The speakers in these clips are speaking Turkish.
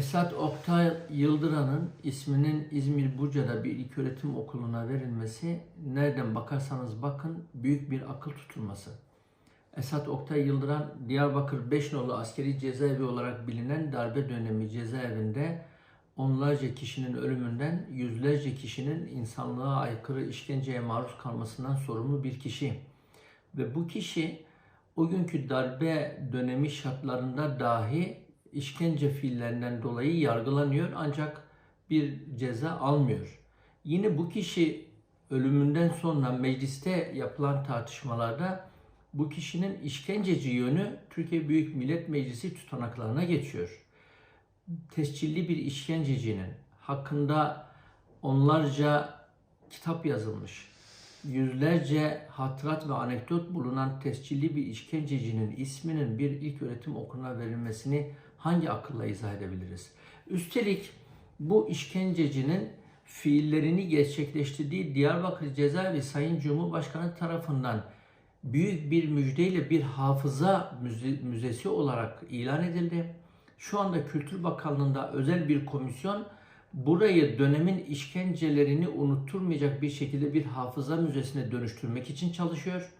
Esat Oktay Yıldıran'ın isminin İzmir Buca'da bir ilköğretim okuluna verilmesi nereden bakarsanız bakın büyük bir akıl tutulması. Esat Oktay Yıldıran Diyarbakır Beşnolu askeri cezaevi olarak bilinen darbe dönemi cezaevinde onlarca kişinin ölümünden yüzlerce kişinin insanlığa aykırı işkenceye maruz kalmasından sorumlu bir kişi. Ve bu kişi o günkü darbe dönemi şartlarında dahi işkence fiillerinden dolayı yargılanıyor ancak bir ceza almıyor. Yine bu kişi ölümünden sonra mecliste yapılan tartışmalarda bu kişinin işkenceci yönü Türkiye Büyük Millet Meclisi tutanaklarına geçiyor. Tescilli bir işkencecinin hakkında onlarca kitap yazılmış, yüzlerce hatırat ve anekdot bulunan tescilli bir işkencecinin isminin bir ilk öğretim okuluna verilmesini hangi akılla izah edebiliriz? Üstelik bu işkencecinin fiillerini gerçekleştirdiği Diyarbakır Cezaevi Sayın Cumhurbaşkanı tarafından büyük bir müjdeyle bir hafıza müze- müzesi olarak ilan edildi. Şu anda Kültür Bakanlığı'nda özel bir komisyon burayı dönemin işkencelerini unutturmayacak bir şekilde bir hafıza müzesine dönüştürmek için çalışıyor.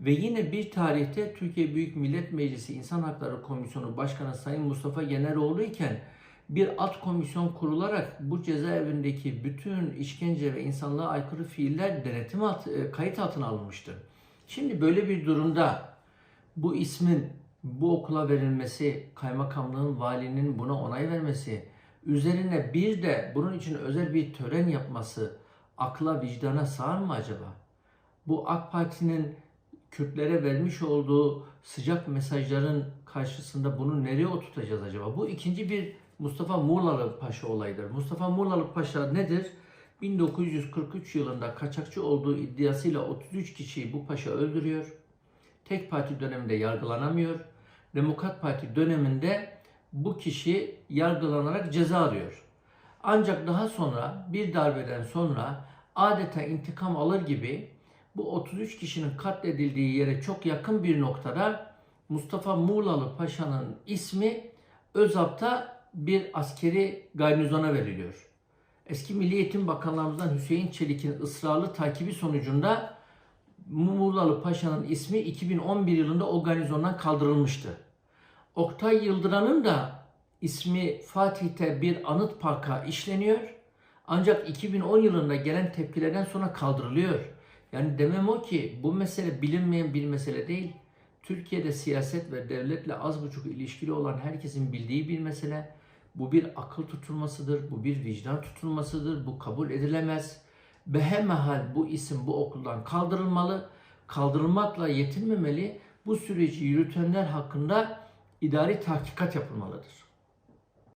Ve yine bir tarihte Türkiye Büyük Millet Meclisi İnsan Hakları Komisyonu Başkanı Sayın Mustafa Yeneroğlu iken bir alt komisyon kurularak bu cezaevindeki bütün işkence ve insanlığa aykırı fiiller denetim alt, e, kayıt altına alınmıştı. Şimdi böyle bir durumda bu ismin bu okula verilmesi, kaymakamlığın, valinin buna onay vermesi, üzerine bir de bunun için özel bir tören yapması akla vicdana sığar mı acaba? Bu AK Parti'nin Kürtlere vermiş olduğu sıcak mesajların karşısında bunu nereye oturtacağız acaba? Bu ikinci bir Mustafa Muğlalı Paşa olayıdır. Mustafa Muğlalı Paşa nedir? 1943 yılında kaçakçı olduğu iddiasıyla 33 kişiyi bu paşa öldürüyor. Tek parti döneminde yargılanamıyor. Demokrat Parti döneminde bu kişi yargılanarak ceza arıyor. Ancak daha sonra bir darbeden sonra adeta intikam alır gibi bu 33 kişinin katledildiği yere çok yakın bir noktada Mustafa Muğlalı Paşa'nın ismi Özap'ta bir askeri garnizona veriliyor. Eski Milli Eğitim Bakanlarımızdan Hüseyin Çelik'in ısrarlı takibi sonucunda Muğlalı Paşa'nın ismi 2011 yılında o garnizondan kaldırılmıştı. Oktay Yıldıran'ın da ismi Fatih'te bir anıt parka işleniyor. Ancak 2010 yılında gelen tepkilerden sonra kaldırılıyor. Yani demem o ki bu mesele bilinmeyen bir mesele değil. Türkiye'de siyaset ve devletle az buçuk ilişkili olan herkesin bildiği bir mesele. Bu bir akıl tutulmasıdır, bu bir vicdan tutulmasıdır, bu kabul edilemez. Behemehal bu isim bu okuldan kaldırılmalı. Kaldırılmakla yetinmemeli. Bu süreci yürütenler hakkında idari tahkikat yapılmalıdır.